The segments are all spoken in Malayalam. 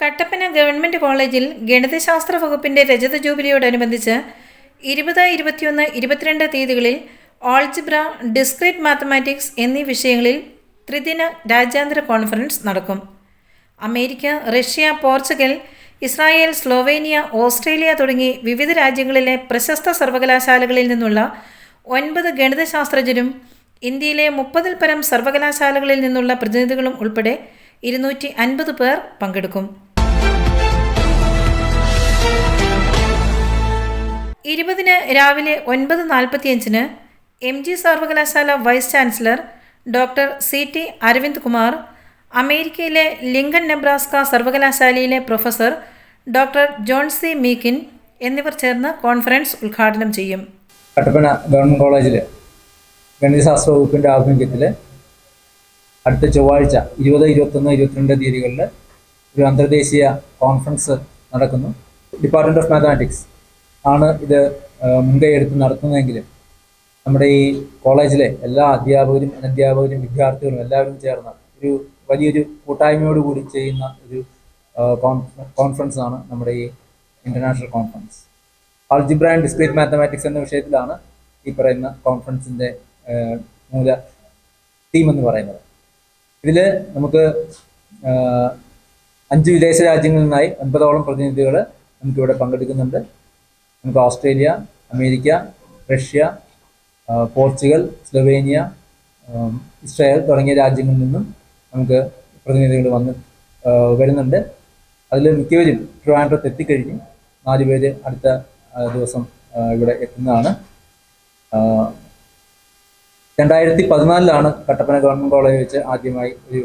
കട്ടപ്പന ഗവൺമെന്റ് കോളേജിൽ ഗണിതശാസ്ത്ര വകുപ്പിന്റെ രജത ജൂബിലിയോടനുബന്ധിച്ച് ഇരുപത് ഇരുപത്തിയൊന്ന് ഇരുപത്തിരണ്ട് തീയതികളിൽ ഓൾജിബ്ര ഡിസ്ക്രീറ്റ് മാത്തമാറ്റിക്സ് എന്നീ വിഷയങ്ങളിൽ ത്രിദിന രാജ്യാന്തര കോൺഫറൻസ് നടക്കും. America Russia Portugal Israel Slovenia Australia തുടങ്ങി വിവിധ രാജ്യങ്ങളിലെ പ്രശസ്ത സർവകലാശാലകളിൽ നിന്നുള്ള ഒൻപത് ഗണിതശാസ്ത്രജ്ഞരും ഇന്ത്യയിലെ മുപ്പതിൽ പരം സർവകലാശാലകളിൽ നിന്നുള്ള പ്രതിനിധികളും ഉൾപ്പെടെ ഇരുന്നൂറ്റി അൻപത് പേർ പങ്കെടുക്കും. രാവിലെ ഒൻപത് നാൽപ്പത്തിയഞ്ചിന് എം ജി സർവകലാശാല vice chancellor doctor C T Aravind Kumar അമേരിക്കയിലെ ലിങ്കൺ നെബ്രാസ്ക സർവകലാശാലയിലെ professor doctor John C Meakin എന്നിവർ ചേർന്ന് കോൺഫറൻസ് ഉദ്ഘാടനം ചെയ്യും. കട്ടപ്പന ഗവൺമെന്റ് കോളേജിൽ ഗണിതശാസ്ത്ര വകുപ്പിന്റെ ആഭിമുഖ്യത്തിൽ അടുത്ത ചൊവ്വാഴ്ച ഇരുപത് ഇരുപത്തൊന്ന് ഇരുപത്തിരണ്ട് തീയതികളിൽ ഒരു അന്തർദേശീയ കോൺഫറൻസ് നടക്കുന്നു. ഡിപ്പാർട്ട്മെന്റ് ഓഫ് മാത്തമാറ്റിക്സ് ആണ് ഇത് ആ, മുൻകൈ എടുത്ത് നടത്തുന്നതെങ്കിലും നമ്മുടെ ഈ കോളേജിലെ എല്ലാ അധ്യാപകരും അനധ്യാപകരും വിദ്യാർത്ഥികളും എല്ലാവരും ചേർന്ന ഒരു വലിയൊരു കൂട്ടായ്മയോടുകൂടി ചെയ്യുന്ന ഒരു കോൺഫറൻസ് ആണ് നമ്മുടെ ഈ international conference algebra and discrete mathematics എന്ന വിഷയത്തിലാണ് ഈ പറയുന്ന കോൺഫറൻസിന്റെ മൂല തീം എന്ന് പറയുന്നത്. ഇതിൽ നമുക്ക് അഞ്ച് വിദേശ രാജ്യങ്ങളിൽ നിന്നായി ഒൻപതോളം പ്രതിനിധികൾ നമുക്കിവിടെ പങ്കെടുക്കുന്നുണ്ട്. നമുക്ക് Australia America Russia Portugal Slovenia Israel തുടങ്ങിയ രാജ്യങ്ങളിൽ നിന്നും നമുക്ക് പ്രതിനിധികൾ വന്ന് വരുന്നുണ്ട്. അതിൽ മിക്കവരും ട്രിവാൻഡ്രത്ത് എത്തിക്കഴിഞ്ഞു നാല് പേര് അടുത്ത ദിവസം ഇവിടെ എത്തുന്നതാണ്. രണ്ടായിരത്തി പതിനാലിലാണ് കട്ടപ്പന ഗവൺമെന്റ് കോളേജ് വെച്ച് ആദ്യമായി ഒരു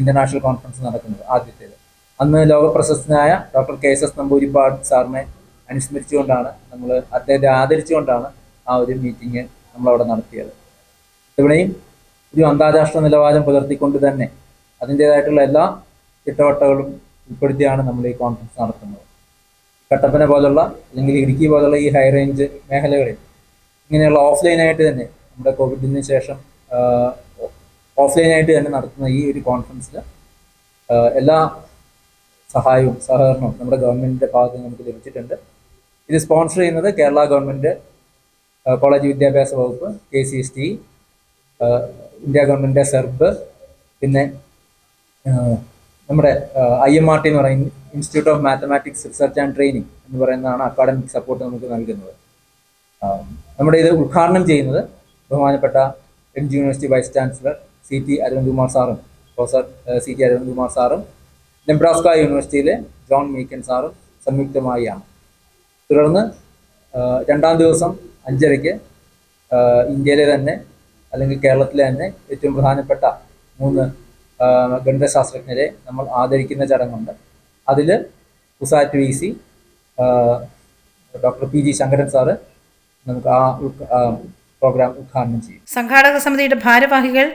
ഇന്റർനാഷണൽ കോൺഫറൻസ് നടക്കുന്നത് ആദ്യത്തേത്. അന്ന് ലോകപ്രശസ്തനായ doctor K S S Namboodiripad സാറിനെ അനുസ്മരിച്ചുകൊണ്ടാണ് നമ്മൾ അദ്ദേഹത്തെ ആദരിച്ചുകൊണ്ടാണ് ആ ഒരു മീറ്റിംഗ് നമ്മളവിടെ നടത്തിയത്. ഇവിടെയും ഒരു അന്താരാഷ്ട്ര നിലവാരം പുലർത്തിക്കൊണ്ട് തന്നെ അതിന്റേതായിട്ടുള്ള എല്ലാ ചിട്ടവട്ടകളും ഉൾപ്പെടുത്തിയാണ് നമ്മൾ ഈ കോൺഫറൻസ് നടത്തുന്നത്. കട്ടപ്പന പോലുള്ള അല്ലെങ്കിൽ ഇടുക്കി പോലുള്ള ഈ ഹൈ റേഞ്ച് മേഖലകളിൽ ഇങ്ങനെയുള്ള ഓഫ്ലൈനായിട്ട് തന്നെ നമ്മുടെ കോവിഡിന് ശേഷം ഓഫ്ലൈനായിട്ട് തന്നെ നടത്തുന്ന ഈ ഒരു കോൺഫറൻസിൽ എല്ലാ സഹായവും സഹകരണവും നമ്മുടെ ഗവൺമെന്റിന്റെ ഭാഗത്ത് നമുക്ക് ലഭിച്ചിട്ടുണ്ട്. ഇത് സ്പോൺസർ ചെയ്യുന്നത് കേരള ഗവൺമെന്റ് കോളേജ് വിദ്യാഭ്യാസ വകുപ്പ് K C S T India government SERB പിന്നെ നമ്മുടെ ഐ എം ആർ ടി എന്ന് പറയുന്ന institute of mathematics research and training എന്ന് പറയുന്നതാണ് അക്കാഡമിക് സപ്പോർട്ട് നമുക്ക് നൽകുന്നത്. നമ്മുടെ ഇത് ഉദ്ഘാടനം ചെയ്യുന്നത് ബഹുമാനപ്പെട്ട N G university vice chancellor C T Aravind Kumar സാറും professor C T Aravind Kumar സാറും നെബ്രാസ്ക യൂണിവേഴ്സിറ്റിയിലെ ജോൺ മീക്കൻ സാറും സംയുക്തമായാണ്. തുടർന്ന് രണ്ടാം ദിവസം അഞ്ചരയ്ക്ക് ഇന്ത്യയിലെ തന്നെ അല്ലെങ്കിൽ കേരളത്തിലെ തന്നെ ഏറ്റവും പ്രധാനപ്പെട്ട മൂന്ന് ഗണിതശാസ്ത്രജ്ഞരെ നമ്മൾ ആദരിക്കുന്ന ചടങ്ങുണ്ട്. അതിൽ ഉസാറ്റ് V C doctor P G Shankaran sir നമുക്ക് ആ പ്രോഗ്രാം ഉദ്ഘാടനം ചെയ്യും. സംഘാടക സമിതിയുടെ ഭാരവാഹികൾ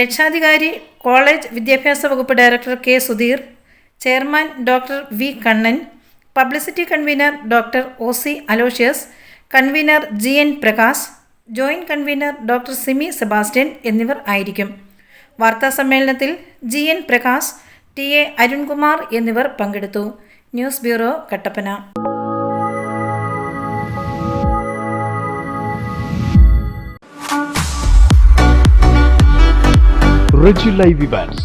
രക്ഷാധികാരി കോളേജ് വിദ്യാഭ്യാസ വകുപ്പ് director K Sudheer chairman doctor V Kannan publicity convener doctor O C Aloysius convener G N Prakash joint convener doctor Simi Sebastian എന്നിവർ ആയിരിക്കും. വാർത്താ സമ്മേളനത്തിൽ G N Prakash T A Arunkumar എന്നിവർ പങ്കെടുത്തു. News bureau Kattappana. Reji live events